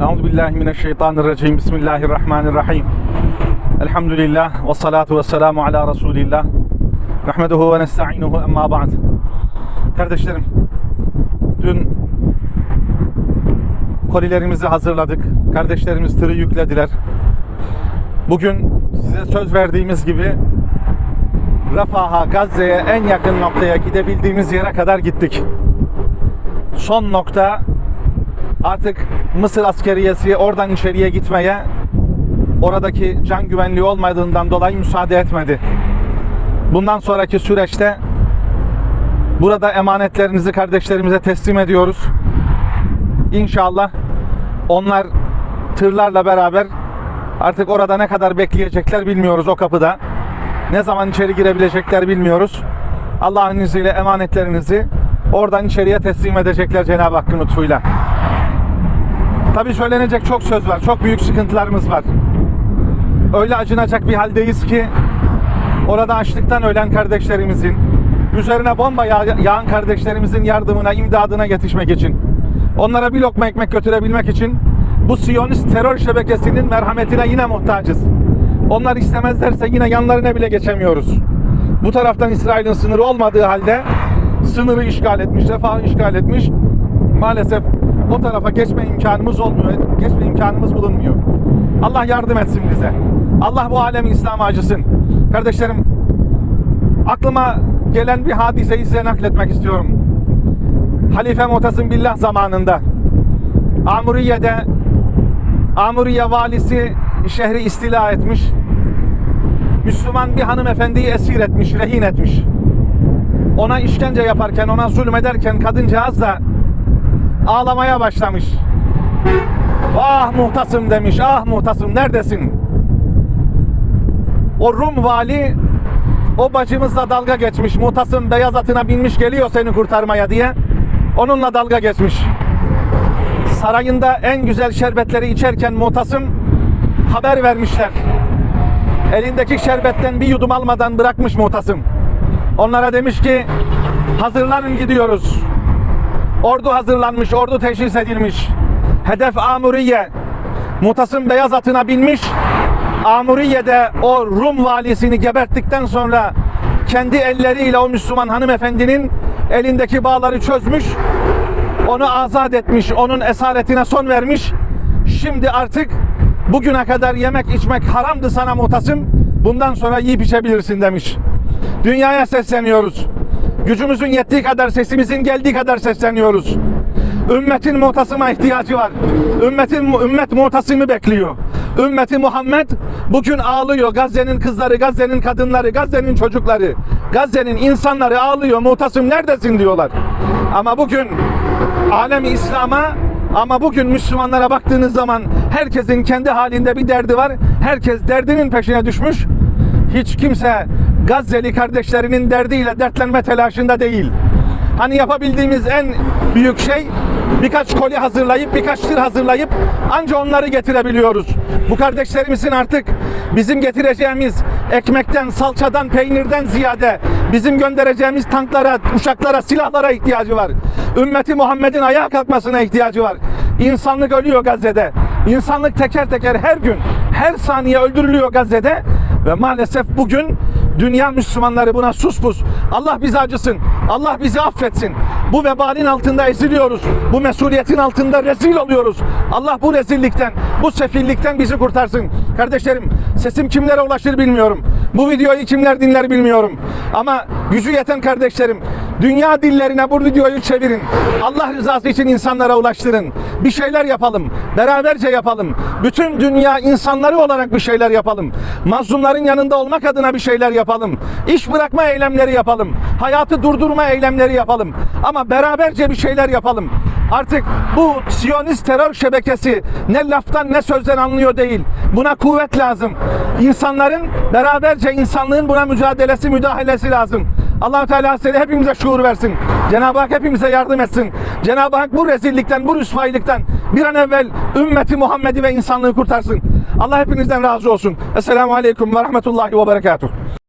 Euzu billahi mineşşeytanirracim. Bismillahirrahmanirrahim. Elhamdülillah ve salatu ve selamu ala Resulillah. Rahmeduhu ve nesta'inuhu emma ba'd. Kardeşlerim, dün kolilerimizi hazırladık. Kardeşlerimiz tırı yüklediler. Bugün size söz verdiğimiz gibi Rafaha, Gazze'ye en yakın noktaya gidebildiğimiz yere kadar gittik. Son nokta artık Mısır askeriyesi oradan içeriye gitmeye oradaki can güvenliği olmadığından dolayı müsaade etmedi. Bundan sonraki süreçte burada emanetlerinizi kardeşlerimize teslim ediyoruz. İnşallah onlar tırlarla beraber artık orada ne kadar bekleyecekler bilmiyoruz o kapıda. Ne zaman içeri girebilecekler bilmiyoruz. Allah'ın izniyle emanetlerinizi oradan içeriye teslim edecekler Cenab-ı Hakk'ın lütfuyla. Tabii söylenecek çok söz var. Çok büyük sıkıntılarımız var. Öyle acınacak bir haldeyiz ki orada açlıktan ölen kardeşlerimizin, üzerine bomba yağ- yağan kardeşlerimizin yardımına, imdadına yetişmek için, onlara bir lokma ekmek götürebilmek için bu Siyonist terör şebekesinin merhametine yine muhtacız. Onlar istemezlerse yine yanlarına bile geçemiyoruz. Bu taraftan İsrail'in sınırı olmadığı halde sınırı işgal etmiş, refahı işgal etmiş. Maalesef o tarafa geçme imkanımız olmuyor. Geçme imkanımız bulunmuyor. Allah yardım etsin bize. Allah bu alemi İslam'a acısın. Kardeşlerim aklıma gelen bir hadiseyi size nakletmek istiyorum. Halife Mutasım Billah zamanında Amuriye'de Amuriye valisi şehri istila etmiş. Müslüman bir hanımefendiyi esir etmiş, rehin etmiş. Ona işkence yaparken, ona zulmederken kadıncağız da ağlamaya başlamış. Ah muhtasım demiş, ah muhtasım neredesin? O Rum vali o bacımızla dalga geçmiş. Muhtasım beyaz atına binmiş geliyor seni kurtarmaya diye. Onunla dalga geçmiş. Sarayında en güzel şerbetleri içerken muhtasım haber vermişler. Elindeki şerbetten bir yudum almadan bırakmış muhtasım. Onlara demiş ki hazırlanın gidiyoruz. Ordu hazırlanmış, ordu teşhis edilmiş. Hedef Amuriye. Mutasım beyaz atına binmiş. Amuriye'de o Rum valisini geberttikten sonra kendi elleriyle o Müslüman hanımefendinin elindeki bağları çözmüş. Onu azat etmiş, onun esaretine son vermiş. Şimdi artık bugüne kadar yemek içmek haramdı sana mutasım. Bundan sonra yiyip içebilirsin demiş. Dünyaya sesleniyoruz. Gücümüzün yettiği kadar, sesimizin geldiği kadar sesleniyoruz. Ümmetin muhtasıma ihtiyacı var. Ümmetin ümmet muhtasımı bekliyor. Ümmeti Muhammed bugün ağlıyor. Gazze'nin kızları, Gazze'nin kadınları, Gazze'nin çocukları, Gazze'nin insanları ağlıyor. Muhtasım neredesin diyorlar. Ama bugün alemi İslam'a ama bugün Müslümanlara baktığınız zaman herkesin kendi halinde bir derdi var. Herkes derdinin peşine düşmüş. Hiç kimse Gazze'li kardeşlerinin derdiyle dertlenme telaşında değil. Hani yapabildiğimiz en büyük şey birkaç koli hazırlayıp birkaç tır hazırlayıp anca onları getirebiliyoruz. Bu kardeşlerimizin artık bizim getireceğimiz ekmekten, salçadan, peynirden ziyade bizim göndereceğimiz tanklara, uçaklara, silahlara ihtiyacı var. Ümmeti Muhammed'in ayağa kalkmasına ihtiyacı var. İnsanlık ölüyor Gazze'de. İnsanlık teker teker her gün, her saniye öldürülüyor Gazze'de ve maalesef bugün dünya Müslümanları buna sus pus. Allah bizi acısın. Allah bizi affetsin. Bu vebalin altında eziliyoruz. Bu mesuliyetin altında rezil oluyoruz. Allah bu rezillikten, bu sefillikten bizi kurtarsın. Kardeşlerim, sesim kimlere ulaşır bilmiyorum. Bu videoyu kimler dinler bilmiyorum. Ama gücü yeten kardeşlerim, dünya dillerine bu videoyu çevirin. Allah rızası için insanlara ulaştırın. Bir şeyler yapalım. Beraberce yapalım. Bütün dünya insanları olarak bir şeyler yapalım. Mazlumların yanında olmak adına bir şeyler yapalım. İş bırakma eylemleri yapalım. Hayatı durdurma eylemleri yapalım. Ama beraberce bir şeyler yapalım. Artık bu Siyonist terör şebekesi ne laftan ne sözden anlıyor değil. Buna kuvvet lazım. İnsanların beraberce insanlığın buna mücadelesi, müdahalesi lazım. Allah Teala seni hepimize şuur versin. Cenab-ı Hak hepimize yardım etsin. Cenab-ı Hak bu rezillikten, bu rüsvaylıktan bir an evvel ümmeti Muhammed'i ve insanlığı kurtarsın. Allah hepinizden razı olsun. Esselamu Aleyküm ve Rahmetullahi ve Berekatuhu.